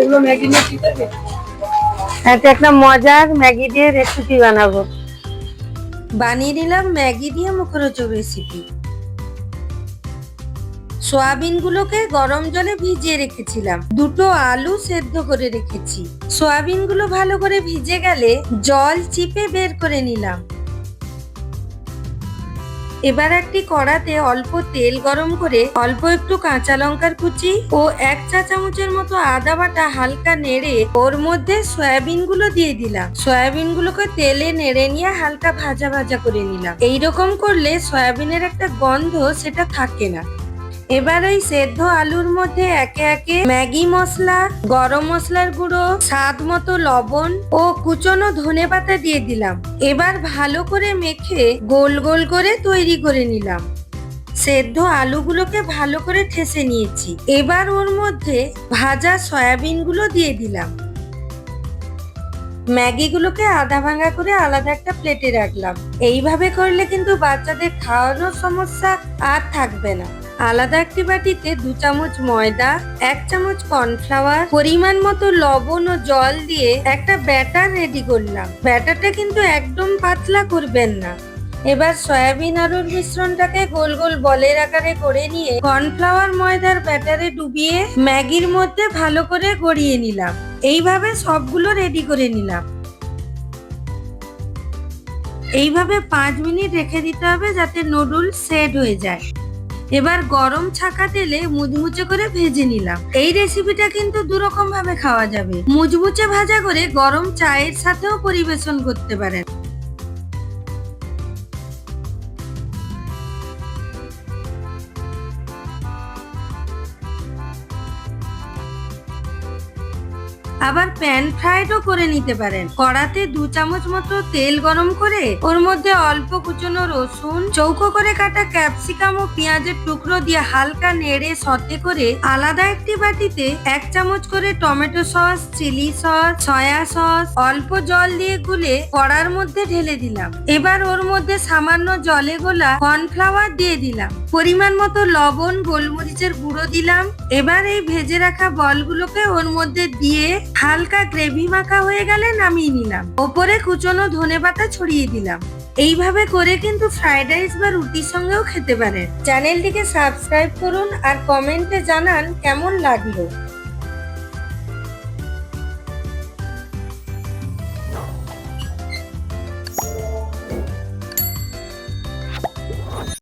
এগুলো ম্যাগি নিয়ে কি করবে এটা একটা মজার ম্যাগি দিয়ে রেসিপি বানাবো। বানিয়ে নিলাম ম্যাগি দিয়ে মুখরোচক রেসিপি সোয়াবিনগুলোকে গরম জলে ভিজিয়ে রেখেছিলাম। দুটো আলু সেদ্ধ করে রেখেছি। সোয়াবিনগুলো ভালো করে ভিজে গেলে জল চিপে বের করে নিলাম। এবার একটি কড়াতে অল্প তেল গরম করে অল্প একটু কাঁচা লঙ্কার কুচি ও এক চা চামচের মতো আদা বাটা হালকা নেড়ে ওর মধ্যে সয়াবিনগুলো দিয়ে দিলাম। সয়াবিন গুলোকে তেলে নেড়ে নিয়ে হালকা ভাজা ভাজা করে নিলাম। এইরকম করলে সয়াবিনের একটা গন্ধ সেটা থাকে না। এবার ওই সেদ্ধ আলুর মধ্যে একে একে ম্যাগি মশলা, গরম মশলার গুঁড়ো, স্বাদ মতো লবণ ও কুচনো ধনে পাতা দিয়ে দিলাম। এবার ভালো করে মেখে গোল গোল করে তৈরি করে নিলাম। সেদ্ধ আলুগুলোকে ভালো করে ঠেসে নিয়েছি। এবার ওর মধ্যে ভাজা সয়াবিনগুলো দিয়ে দিলাম। ম্যাগিগুলোকে আধা ভাঙা করে আলাদা একটা প্লেটে রাখলাম। এইভাবে করলে কিন্তু বাচ্চাদের খাওয়ানোর সমস্যা আর থাকবে না। আলাদা একটি বাটিতে দু চামচ ময়দা, এক চামচ কর্নফ্লাওয়ার, পরিমাণ মতো লবণ ও জল দিয়ে একটা ব্যাটার রেডি করলাম। ব্যাটারটা কিন্তু একদম পাতলা করবেন না। এবার সয়াবিন আলুর মিশ্রণটাকে গোল গোল বলের আকারে করে নিয়ে কর্নফ্লাওয়ার ময়দার ব্যাটারে ডুবিয়ে ম্যাগির মধ্যে ভালো করে গড়িয়ে নিলাম। এইভাবে সবগুলো রেডি করে নিলাম। এইভাবে পাঁচ মিনিট রেখে দিতে হবে যাতে নুডল সেট হয়ে যায়। এবার গরম ছাকা তেলে মুচমুচে করে ভেজে নিলাম। এই রেসিপিটা কিন্তু দুরকম ভাবে খাওয়া যাবে। মুচমুচে ভাজা করে গরম চায়ের সাথেও পরিবেশন করতে পারেন। আবার প্যান ফ্রাইডও করে নিতে পারেন। কড়াতে দু চামচ মতো তেল গরম করে, ওর মধ্যে অল্প কুচনো রসুন, চৌকো করে কাটা ক্যাপসিকাম ও পেঁয়াজের টুকরো দিয়ে হালকা নেড়ে সতে করে আলাদা একটি বাটিতে এক চামচ করে tomato sauce, chilli sauce, soya sauce, অল্প জল দিয়ে গুলে কড়ার মধ্যে ঢেলে দিলাম। এবার ওর মধ্যে সামান্য জলে গোলা কর্নফ্লাওয়ার দিয়ে দিলাম। পরিমাণ মতো লবণ, গোলমরিচের গুঁড়ো দিলাম। এবার এই ভেজে রাখা বলগুলোকে ওর মধ্যে দিয়ে হালকা গ্রেভি মাখা হয়ে গেলে নামিয়ে নিলাম। ওপরে কুচনো ধনে পাতা ছড়িয়ে দিলাম। এইভাবে করে কিন্তু ফ্রাইড রাইস বা রুটির সঙ্গেও খেতে পারেন। চ্যানেলটিকে সাবস্ক্রাইব করুন আর কমেন্টে জানান কেমন লাগল।